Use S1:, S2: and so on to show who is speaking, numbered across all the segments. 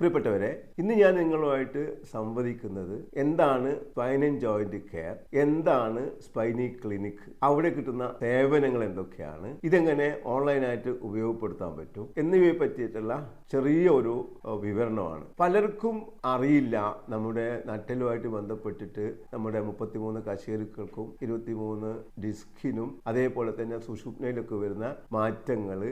S1: പ്രിയപ്പെട്ടവരെ ഇന്ന് ഞാൻ നിങ്ങളുമായിട്ട് സംവദിക്കുന്നത് എന്താണ് സ്പൈൻ ആൻഡ് ജോയിന്റ് കെയർ എന്താണ് സ്പൈനി ക്ലിനിക് അവിടെ കിട്ടുന്ന സേവനങ്ങൾ എന്തൊക്കെയാണ് ഇതെങ്ങനെ ഓൺലൈനായിട്ട് ഉപയോഗപ്പെടുത്താൻ പറ്റും എന്നിവയെ പറ്റിയിട്ടുള്ള ചെറിയ ഒരു വിവരണമാണ്. പലർക്കും അറിയില്ല നമ്മുടെ നട്ടലുമായിട്ട് ബന്ധപ്പെട്ടിട്ട് നമ്മുടെ മുപ്പത്തിമൂന്ന് കശേരുക്കൾക്കും ഇരുപത്തിമൂന്ന് ഡിസ്കിനും അതേപോലെ തന്നെ സുഷുപ്നയിലൊക്കെ വരുന്ന മാറ്റങ്ങൾ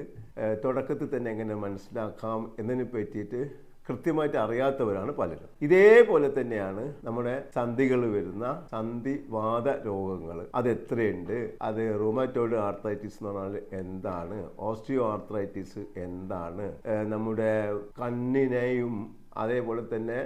S1: തുടക്കത്തിൽ തന്നെ എങ്ങനെ മനസ്സിലാക്കാം എന്നതിനെ പറ്റിയിട്ട് കൃത്യമായിട്ട് അറിയാത്തവരാണ് പലരും. ഇതേപോലെ തന്നെയാണ് നമ്മുടെ സന്ധികൾ വരുന്ന സന്ധിവാത രോഗങ്ങൾ. അത് എത്രയുണ്ട് അത് റൂമാറ്റോയിഡ് ആർത്രൈറ്റിസ് എന്ന് പറഞ്ഞാൽ എന്താണ്? ഓസ്റ്റിയോ ആർത്രൈറ്റിസ് എന്താണ് നമ്മുടെ കണ്ണിനെയും അതേപോലെ തന്നെ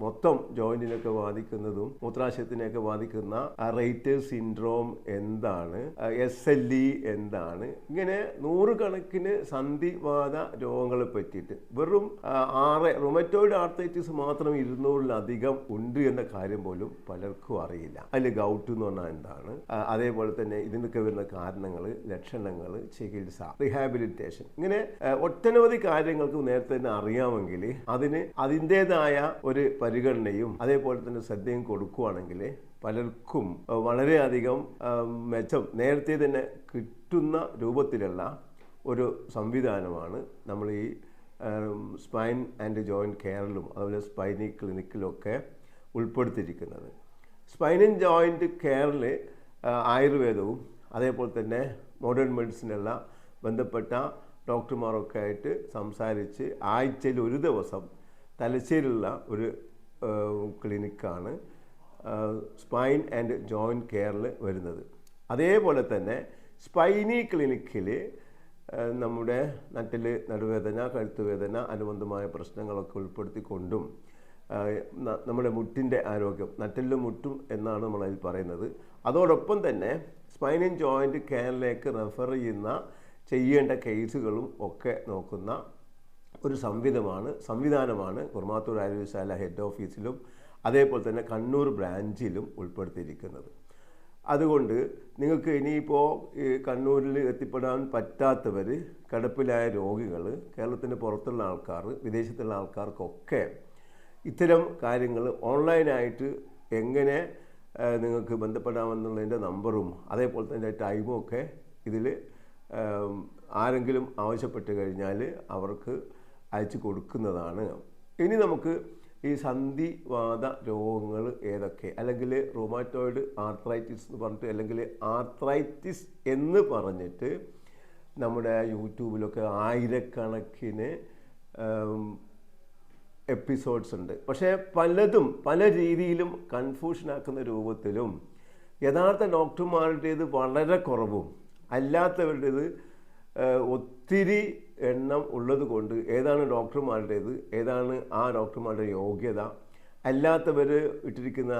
S1: മൊത്തം ജോയിന്റിനൊക്കെ ബാധിക്കുന്നതും മൂത്രാശയത്തിനെയൊക്കെ ബാധിക്കുന്ന റേറ്റേഴ്സ് സിൻഡ്രോം എന്താണ് എസ് എൽ ഇ എന്താണ് ഇങ്ങനെ നൂറുകണക്കിന് സന്ധിവാത രോഗങ്ങളെ പറ്റിയിട്ട് വെറും ആറ് റൊമറ്റോയിഡ് ആർത്തൈറ്റിസ് മാത്രം ഇരുന്നൂറിലധികം ഉണ്ട് എന്ന കാര്യം പോലും പലർക്കും അറിയില്ല. അതിൽ ഗൗട്ട് എന്ന് പറഞ്ഞാൽ എന്താണ് അതേപോലെ തന്നെ ഇതിനൊക്കെ വരുന്ന കാരണങ്ങൾ ലക്ഷണങ്ങൾ ചികിത്സ റീഹാബിലിറ്റേഷൻ ഇങ്ങനെ ഒട്ടനവധി കാര്യങ്ങൾക്ക് നേരത്തെ തന്നെ അറിയാമെങ്കിൽ അതിന് അതിന്റെതായ ഒരു പരിഗണനയും അതേപോലെ തന്നെ ശ്രദ്ധയും കൊടുക്കുകയാണെങ്കിൽ പലർക്കും വളരെയധികം മെച്ചം നേരത്തെ തന്നെ കിട്ടുന്ന രൂപത്തിലുള്ള ഒരു സംവിധാനമാണ് നമ്മൾ ഈ സ്പൈൻ ആൻഡ് ജോയിന്റ് കെയറിലും അതുപോലെ സ്പൈനി ക്ലിനിക്കിലൊക്കെ ഉൾപ്പെടുത്തിയിരിക്കുന്നത്. സ്പൈൻ ആൻഡ് ജോയിന്റ് കെയറിൽ ആയുർവേദവും അതേപോലെ തന്നെ മോഡേൺ മെഡിസിനുള്ള ബന്ധപ്പെട്ട ഡോക്ടർമാരൊക്കെ ആയിട്ട് സംസാരിച്ച് ആഴ്ചയിൽ ഒരു ദിവസം തലശ്ശേരിയിലുള്ള ഒരു ക്ലിനിക്കാണ് സ്പൈൻ ആൻഡ് ജോയിന്റ് കെയറിൽ വരുന്നത്. അതേപോലെ തന്നെ സ്പൈനി ക്ലിനിക്കിൽ നമ്മുടെ നട്ടിൽ നടുവേദന കഴുത്തുവേദന അനുബന്ധമായ പ്രശ്നങ്ങളൊക്കെ ഉൾപ്പെടുത്തിക്കൊണ്ടും നമ്മുടെ മുട്ടിന്റെ ആരോഗ്യം നട്ടെല്ലും മുട്ടും എന്നാണ് നമ്മളതിൽ പറയുന്നത്. അതോടൊപ്പം തന്നെ സ്പൈൻ ആൻഡ് ജോയിന്റ് കെയറിലേക്ക് റെഫർ ചെയ്യുന്ന ചെയ്യേണ്ട കേസുകളും ഒക്കെ നോക്കുന്ന ഒരു സംവിധമാണ് സംവിധാനമാണ് കുർമാത്തൂർ ആരോഗ്യശാല ഹെഡ് ഓഫീസിലും അതേപോലെ തന്നെ കണ്ണൂർ ബ്രാഞ്ചിലും ഉൾപ്പെടുത്തിയിരിക്കുന്നത്. അതുകൊണ്ട് നിങ്ങൾക്ക് ഇനിയിപ്പോൾ കണ്ണൂരിൽ എത്തിപ്പെടാൻ പറ്റാത്തവർ കിടപ്പിലായ രോഗികൾ കേരളത്തിന് പുറത്തുള്ള ആൾക്കാർ വിദേശത്തുള്ള ആൾക്കാർക്കൊക്കെ ഇത്തരം കാര്യങ്ങൾ ഓൺലൈനായിട്ട് എങ്ങനെ നിങ്ങൾക്ക് ബന്ധപ്പെടാമെന്നുള്ളതിന്റെ നമ്പറും അതേപോലെ തന്നെ ടൈമും ഒക്കെ ഇതിൽ ആരെങ്കിലും ആവശ്യപ്പെട്ട് കഴിഞ്ഞാൽ അവർക്ക് അയച്ചു കൊടുക്കുന്നതാണ്. ഇനി നമുക്ക് ഈ സന്ധിവാത രോഗങ്ങൾ ഏതൊക്കെ? അല്ലെങ്കിൽ റൊമാറ്റോയിഡ് ആർത്രൈറ്റിസ് എന്ന് പറഞ്ഞിട്ട് അല്ലെങ്കിൽ ആർത്രൈറ്റിസ് എന്ന് പറഞ്ഞിട്ട് നമ്മുടെ യൂട്യൂബിലൊക്കെ ആയിരക്കണക്കിന് എപ്പിസോഡ്സ് ഉണ്ട്. പക്ഷേ പലതും പല രീതിയിലും കൺഫ്യൂഷനാക്കുന്ന രൂപത്തിലും യഥാർത്ഥ ഡോക്ടർമാരുടേത് വളരെ കുറവും. അല്ലാത്തവരുടേത് ഒത്തിരി എണ്ണം ഉള്ളത് കൊണ്ട് ഏതാണ് ഡോക്ടർമാരുടേത് ഏതാണ് ആ ഡോക്ടർമാരുടെ യോഗ്യത അല്ലാത്തവർ ഇട്ടിരിക്കുന്ന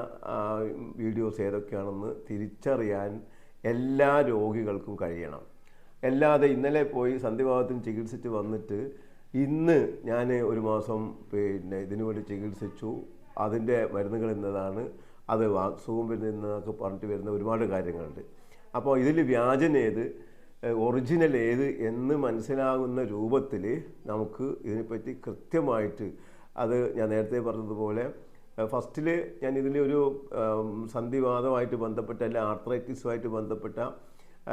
S1: വീഡിയോസ് ഏതൊക്കെയാണെന്ന് തിരിച്ചറിയാൻ എല്ലാ രോഗികൾക്കും കഴിയണം. അല്ലാതെ ഇന്നലെ പോയി സന്ധിഭാഗത്തിന് ചികിത്സിച്ച് വന്നിട്ട് ഇന്ന് ഞാൻ ഒരു മാസം പിന്നെ ഇതിനു വേണ്ടി ചികിത്സിച്ചു അതിന്റെ മരുന്നുകൾ എന്നതാണ് അത് സുഖം വരുന്നതെന്നൊക്കെ പറഞ്ഞിട്ട് വരുന്ന ഒരുപാട് കാര്യങ്ങളുണ്ട്. അപ്പോൾ ഇതിൽ വ്യാജൻ ഏത്? ഒറിജിനൽ ഏത് എന്ന് മനസ്സിലാകുന്ന രൂപത്തിൽ നമുക്ക് ഇതിനെപ്പറ്റി കൃത്യമായിട്ട് അത് ഞാൻ നേരത്തെ പറഞ്ഞതുപോലെ ഫസ്റ്റിൽ ഞാൻ ഇതിൽ ഒരു സന്ധിവാദമായിട്ട് ബന്ധപ്പെട്ട അല്ലെങ്കിൽ ആർത്രൈറ്റിസുമായിട്ട് ബന്ധപ്പെട്ട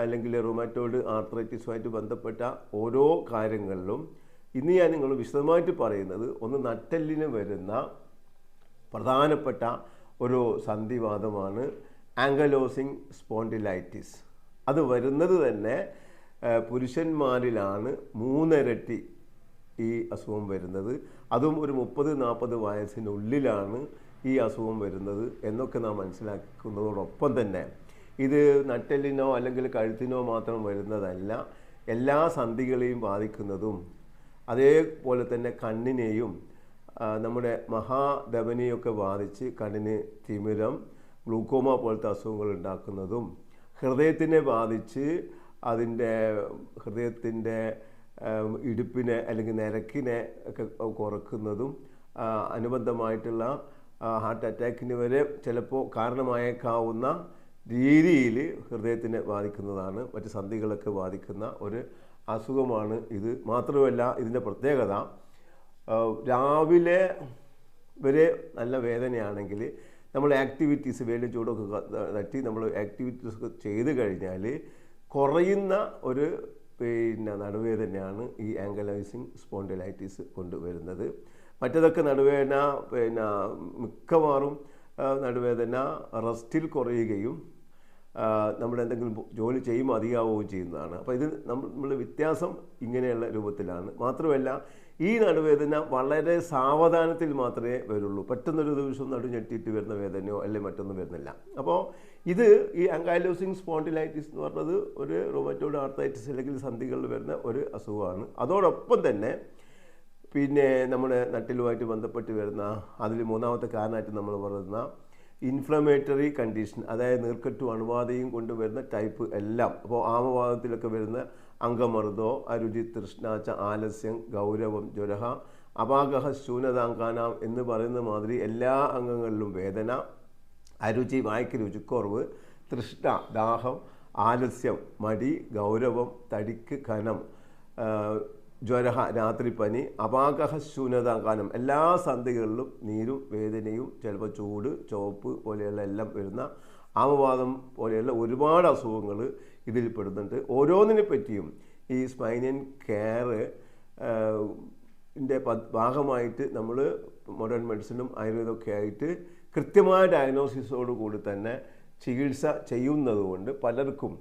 S1: അല്ലെങ്കിൽ റൊമാറ്റോയിഡ് ആർത്രൈറ്റിസുമായിട്ട് ബന്ധപ്പെട്ട ഓരോ കാര്യങ്ങളിലും ഇന്ന് ഞാൻ നിങ്ങൾ വിശദമായിട്ട് പറയുന്നത് ഒന്ന് നട്ടെല്ലിന് വരുന്ന പ്രധാനപ്പെട്ട ഒരു സന്ധിവാദമാണ്. ആംഗലോസിങ് സ്പോണ്ടിലൈറ്റിസ്. അത് വരുന്നത് തന്നെ പുരുഷന്മാരിലാണ് മൂന്നിരട്ടി ഈ അസുഖം വരുന്നത്. അതും ഒരു മുപ്പത് നാൽപ്പത് വയസ്സിനുള്ളിലാണ് ഈ അസുഖം വരുന്നത് എന്നൊക്കെ നാം മനസ്സിലാക്കുന്നതോടൊപ്പം തന്നെ. ഇത് നട്ടെല്ലിനോ അല്ലെങ്കിൽ കഴുത്തിനോ മാത്രം വരുന്നതല്ല എല്ലാ സന്ധികളെയും ബാധിക്കുന്നതും. അതേപോലെ തന്നെ കണ്ണിനെയും നമ്മുടെ മഹാധവനെയൊക്കെ ബാധിച്ച് കണ്ണിന് തിമിരം ഗ്ലൂക്കോമ പോലത്തെ അസുഖങ്ങൾ ഉണ്ടാക്കുന്നതും ഹൃദയത്തിനെ ബാധിച്ച് അതിന്റെ ഹൃദയത്തിന്റെ ഇടുപ്പിനെ അല്ലെങ്കിൽ നിരക്കിനെ ഒക്കെ കുറക്കുന്നതും അനുബന്ധമായിട്ടുള്ള ഹാർട്ട് അറ്റാക്കിന് വരെ ചിലപ്പോൾ കാരണമായേക്കാവുന്ന രീതിയിൽ ഹൃദയത്തിനെ ബാധിക്കുന്നതാണ് മറ്റ് സന്ധികളൊക്കെ ബാധിക്കുന്ന ഒരു അസുഖമാണ് ഇത്. മാത്രമല്ല ഇതിന്റെ പ്രത്യേകത രാവിലെ വരെ നല്ല വേദനയാണെങ്കിൽ നമ്മൾ ആക്ടിവിറ്റീസ് വേണ്ടി ചൂടൊക്കെ തട്ടി നമ്മൾ ആക്ടിവിറ്റീസ് ചെയ്ത് കഴിഞ്ഞാൽ കുറയുന്ന ഒരു പിന്നെ നടുവേദനയാണ് ഈ ആങ്കലൈസിങ് സ്പോണ്ടിലൈറ്റിസ് കൊണ്ടുവരുന്നത്. മറ്റതൊക്കെ നടുവേദന പിന്നെ മിക്കവാറും നടുവേദന റെസ്റ്റിൽ കുറയുകയും നമ്മൾ എന്തെങ്കിലും ജോലി ചെയ്യുമ്പോൾ അധികമാവുകയും ചെയ്യുന്നതാണ്. അപ്പോൾ ഇത് നമ്മൾ വ്യത്യാസം ഇങ്ങനെയുള്ള രൂപത്തിലാണ്. മാത്രമല്ല ഈ നടുവേദന വളരെ സാവധാനത്തിൽ മാത്രമേ വരുള്ളൂ. പെട്ടെന്നൊരു ദിവസം നടു ഞെട്ടിയിട്ട് വരുന്ന വേദനയോ അല്ലെങ്കിൽ മറ്റൊന്നും വരുന്നില്ല. അപ്പോൾ ഇത് ഈ അങ്കാലോസിങ് സ്പോണ്ടിലൈറ്റിസ് എന്ന് പറഞ്ഞത് ഒരു റൊമാറ്റോഡ് ആർത്തൈറ്റിസ് അല്ലെങ്കിൽ സന്ധികളിൽ വരുന്ന ഒരു അസുഖമാണ്. അതോടൊപ്പം തന്നെ പിന്നെ നമ്മുടെ നട്ടിലുമായിട്ട് ബന്ധപ്പെട്ട് വരുന്ന അതിൽ മൂന്നാമത്തെ കാരണമായിട്ട് നമ്മൾ പറയുന്ന ഇൻഫ്ലമേറ്ററി കണ്ടീഷൻ അതായത് നീർക്കെട്ടും അണുബാധയും കൊണ്ടുവരുന്ന ടൈപ്പ് എല്ലാം. അപ്പോൾ ആമവാദത്തിലൊക്കെ വരുന്ന അംഗമർദ്ദോ അരുചി തൃഷ്ണാച്ച ആലസ്യം ഗൗരവം ജ്വരഹ അപാകഹ ശൂന്യതാങ്കാനാം എന്ന് പറയുന്ന മാതിരി എല്ലാ അംഗങ്ങളിലും വേദന അരുചി വായ്ക്ക് രുചിക്കുറവ് തൃഷ്ണ ദാഹം ആലസ്യം മടി ഗൗരവം തടിക്ക് ഖനം ജ്വരഹ രാത്രിപ്പനി അപാകഹ ശൂന്യതാകാനം എല്ലാ സന്ധികളിലും നീരും വേദനയും ചിലപ്പോൾ ചൂട് ചുവപ്പ് പോലെയുള്ള എല്ലാം വരുന്ന ആമവാദം പോലെയുള്ള ഒരുപാട് അസുഖങ്ങൾ ഇതിൽ പെടുന്നുണ്ട്. ഓരോന്നിനെ പറ്റിയും ഈ സ്പൈനൻ കെയർ ന്റെ ഭാഗമായിട്ട് നമ്മൾ മോഡേൺ മെഡിസിനും ആയുർവേദമൊക്കെ ആയിട്ട് കൃത്യമായ ഡയഗ്നോസിസോട് കൂടി തന്നെ ചികിത്സ ചെയ്യുന്നതുകൊണ്ട് പലർക്കും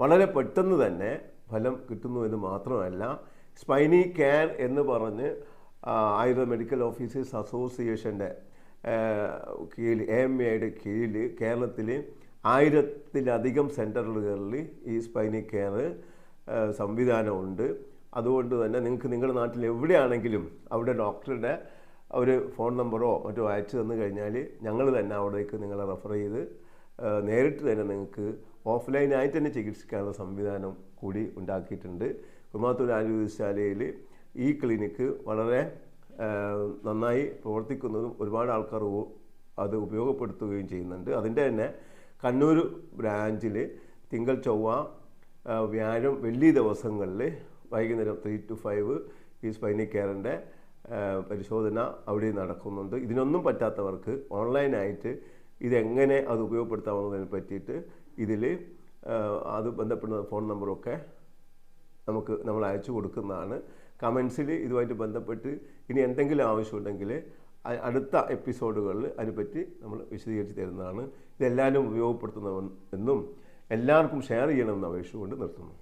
S1: വളരെ പെട്ടെന്ന് തന്നെ ഫലം കിട്ടുന്നു എന്ന് മാത്രമല്ല സ്പൈനി കെയർ എന്ന് പറഞ്ഞ് ആയുർവേദ മെഡിക്കൽ ഓഫീസേഴ്സ് അസോസിയേഷന്റെ കീഴിൽ എ എം എയുടെ കീഴിൽ കേരളത്തിൽ ആയിരത്തിലധികം സെന്ററുകളിൽ ഈ സ്പൈനി കെയർ സംവിധാനമുണ്ട്. അതുകൊണ്ട് തന്നെ നിങ്ങൾക്ക് നിങ്ങളുടെ നാട്ടിൽ എവിടെയാണെങ്കിലും അവിടെ ഡോക്ടറുടെ ഒരു ഫോൺ നമ്പറോ മറ്റോ അയച്ചു തന്നു കഴിഞ്ഞാൽ ഞങ്ങൾ തന്നെ അവിടേക്ക് നിങ്ങളെ റെഫർ ചെയ്ത് നേരിട്ട് തന്നെ നിങ്ങൾക്ക് ഓഫ്ലൈനായി തന്നെ ചികിത്സിക്കാനുള്ള സംവിധാനം കൂടി ഉണ്ടാക്കിയിട്ടുണ്ട്. കുമാത്തൂർ ആയുർവേദശാലയിൽ ഈ ക്ലിനിക്ക് വളരെ നന്നായി പ്രവർത്തിക്കുന്നതും ഒരുപാട് ആൾക്കാർ അത് ഉപയോഗപ്പെടുത്തുകയും ചെയ്യുന്നുണ്ട്. അതിന്റെ തന്നെ കണ്ണൂർ ബ്രാഞ്ചിൽ തിങ്കൾ ചൊവ്വ വ്യാഴം വെള്ളി ദിവസങ്ങളിൽ വൈകുന്നേരം ത്രീ ടു ഫൈവ് ഈ സ്പൈനി കെയറിന്റെ പരിശോധന അവിടെ നടക്കുന്നുണ്ട്. ഇതിനൊന്നും പറ്റാത്തവർക്ക് ഓൺലൈനായിട്ട് ഇതെങ്ങനെ അത് ഉപയോഗപ്പെടുത്താമെന്നതിനെ പറ്റിയിട്ട് ഇതിൽ അത് ബന്ധപ്പെടുന്ന ഫോൺ നമ്പറൊക്കെ നമുക്ക് നമ്മൾ അയച്ചു കൊടുക്കുന്നതാണ്. കമൻസിൽ ഇതുമായിട്ട് ബന്ധപ്പെട്ട് ഇനി എന്തെങ്കിലും ആവശ്യമുണ്ടെങ്കിൽ അടുത്ത എപ്പിസോഡുകളിൽ അതിനെപ്പറ്റി നമ്മൾ വിശദീകരിച്ച് തരുന്നതാണ്. ഇതെല്ലാവരും ഉപയോഗപ്പെടുത്തുന്ന എന്നും എല്ലാവർക്കും ഷെയർ ചെയ്യണമെന്ന് അപേക്ഷിച്ചുകൊണ്ട് നിർത്തുന്നു.